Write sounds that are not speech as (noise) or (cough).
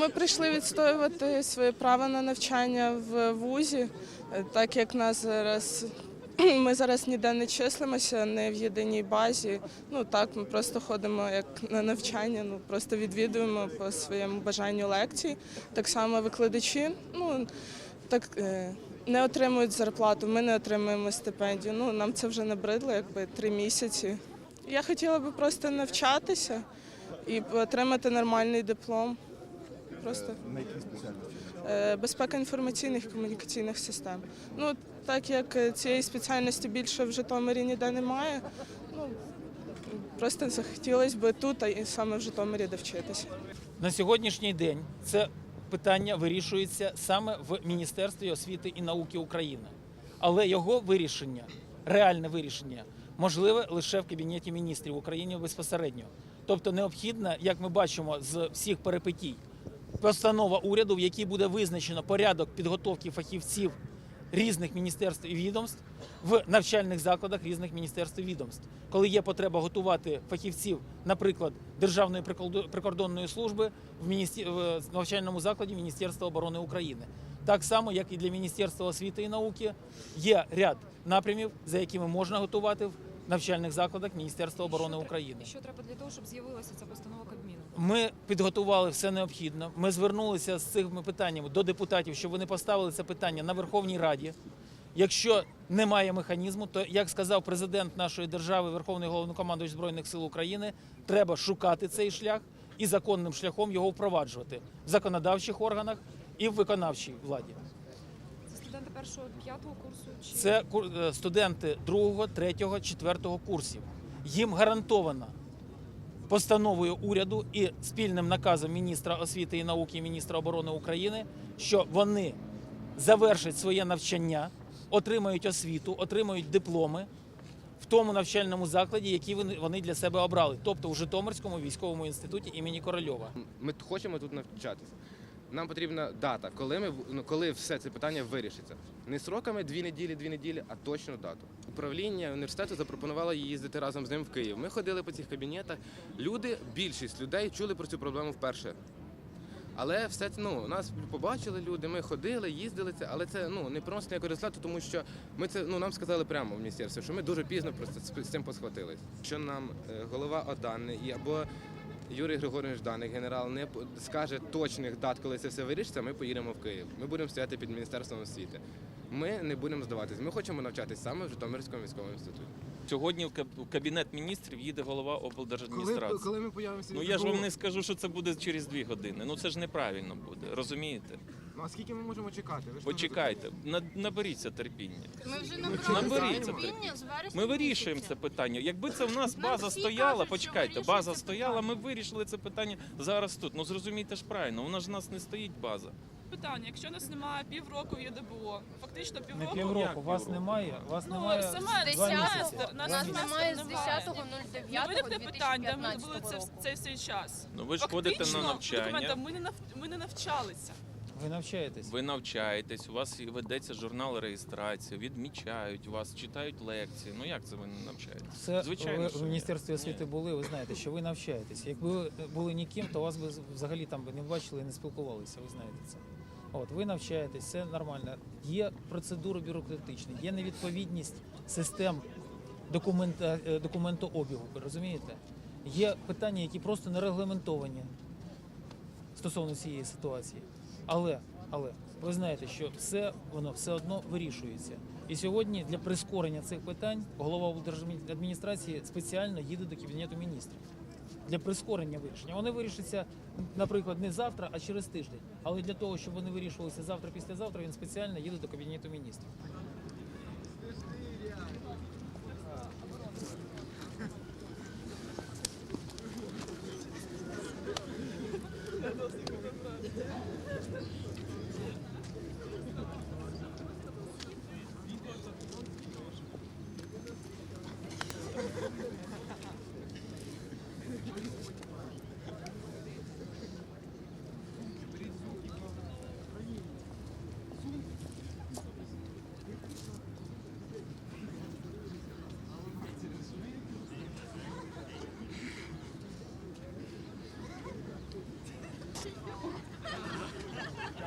Ми прийшли відстоювати своє право на навчання в вузі, так як нас зараз (clears throat) ми зараз ніде не числимося, не в єдиній базі. Ну так, ми просто ходимо як на навчання, ну просто відвідуємо по своєму бажанню лекції. Так само викладачі, ну так е, не отримують зарплату. Ми не отримуємо стипендію. Ну нам це вже набридло, якби три місяці. Я хотіла би просто навчатися і отримати нормальний диплом. Просто На якій спеціальності? Е, безпека інформаційних комунікаційних систем. Ну так як е, цієї спеціальності більше в Житомирі ніде немає. Ну просто захотілося б тут, а і саме в Житомирі де вчитися. На сьогоднішній день це питання вирішується саме в Міністерстві освіти і науки України. Але його вирішення, реальне вирішення, можливе лише в Кабінеті міністрів України безпосередньо. Тобто необхідно, як ми бачимо з всіх перипетій, постанова уряду, в якій буде визначено порядок підготовки фахівців різних міністерств і відомств в навчальних закладах різних міністерств і відомств. Коли є потреба готувати фахівців, наприклад, Державної прикордонної служби в, міністі... в навчальному закладі Міністерства оборони України. Так само, як і для Міністерства освіти і науки, є ряд напрямів, за якими можна готувати в навчальних закладах Міністерства оборони України. Що треба для того, щоб з'явилася ця постанова? Ми підготували все необхідне. Ми звернулися з цими питаннями до депутатів, щоб вони поставили це питання на Верховній Раді. Якщо немає механізму, то як сказав президент нашої держави, Верховний головнокомандуючий збройних сил України, треба шукати цей шлях і законним шляхом його впроваджувати в законодавчих органах і в виконавчій владі. Це студенти першого п'ятого курсу чи Це е, студенти другого, третього, четвертого курсів. Їм гарантовано постановою уряду і спільним наказом міністра освіти і науки і міністра оборони України, що вони завершать своє навчання, отримають освіту, отримають дипломи в тому навчальному закладі, який вони для себе обрали, тобто у Житомирському військовому інституті імені Корольова. Ми хочемо тут навчатися. Нам потрібна дата, коли ми ну, коли все це питання вирішиться. Не сроками дві неділі, дві неділі, а точно дату. Управління університету запропонувало їздити разом з ним в Київ. Ми ходили по цих кабінетах. Люди, більшість людей чули про цю проблему вперше. Але все це ну нас побачили люди. Ми ходили, їздили це, але це ну не просто ніякого результату, тому що ми це ну нам сказали прямо в міністерстві, що ми дуже пізно просто з- цим посхватились. Що нам е, голова ОДАН або Юрій Григорович Даник, генерал, не скаже точних дат, коли це все вирішиться, ми поїдемо в Київ. Ми будемо стояти під міністерством освіти. Ми не будемо здаватись. Ми хочемо навчатись саме в Житомирському військовому інституті. Сьогодні в кабінет міністрів їде голова облдержадміністрації. коли ми появимося? Ну я ж вам не скажу, що це буде через дві години. Ну це ж неправильно буде, розумієте? Ну а скільки ми можемо чекати? Ви ж Почекайте, на- наберіться терпіння. Ми вже Наберіться набрали терпіння. терпіння з вересня Ми вирішуємо місяця. це питання. Якби це в нас Нам база всі стояла, кажуть, що почекайте, вирішується база стояла, ми вирішили це питання зараз тут. Ну зрозумійте ж правильно, вона ж в нас не стоїть база. питання. Якщо у нас немає півроку в ЄДБО, фактично Не півроку. півроку, вас півроку? немає, вас Ну, немає саме два десятого. місяці. Нас Нас немає з немає. Не виникне питань, де ми 10.09.2015 були це, року. цей час. Ну ви ж ходите на Фактично, навчання. документам Ми не нав... ми не навчалися. Ви навчаєтесь. Ви навчаєтесь, у вас ведеться журнал реєстрації, відмічають вас, читають лекції. Ну як це ви не навчаєтесь? Це Звичайно, ви що в ні. міністерстві освіти були. Ви знаєте, що ви навчаєтесь. Якби ви були ніким, то вас би взагалі там би не бачили і не спілкувалися. Ви знаєте це. От ви навчаєтесь, це нормально. Є процедури бюрократичні, є невідповідність систем документа, е, документообігу. Ви розумієте? Є питання, які просто не регламентовані стосовно цієї ситуації. Але але ви знаєте, що все воно все одно вирішується. І сьогодні для прискорення цих питань голова облдержадміністрації спеціально їде до кабінету міністрів для прискорення вирішення. Вони вирішаться, наприклад, не завтра, а через тиждень. Але для того, щоб вони вирішувалися завтра, післязавтра, він спеціально їде до кабінету міністрів.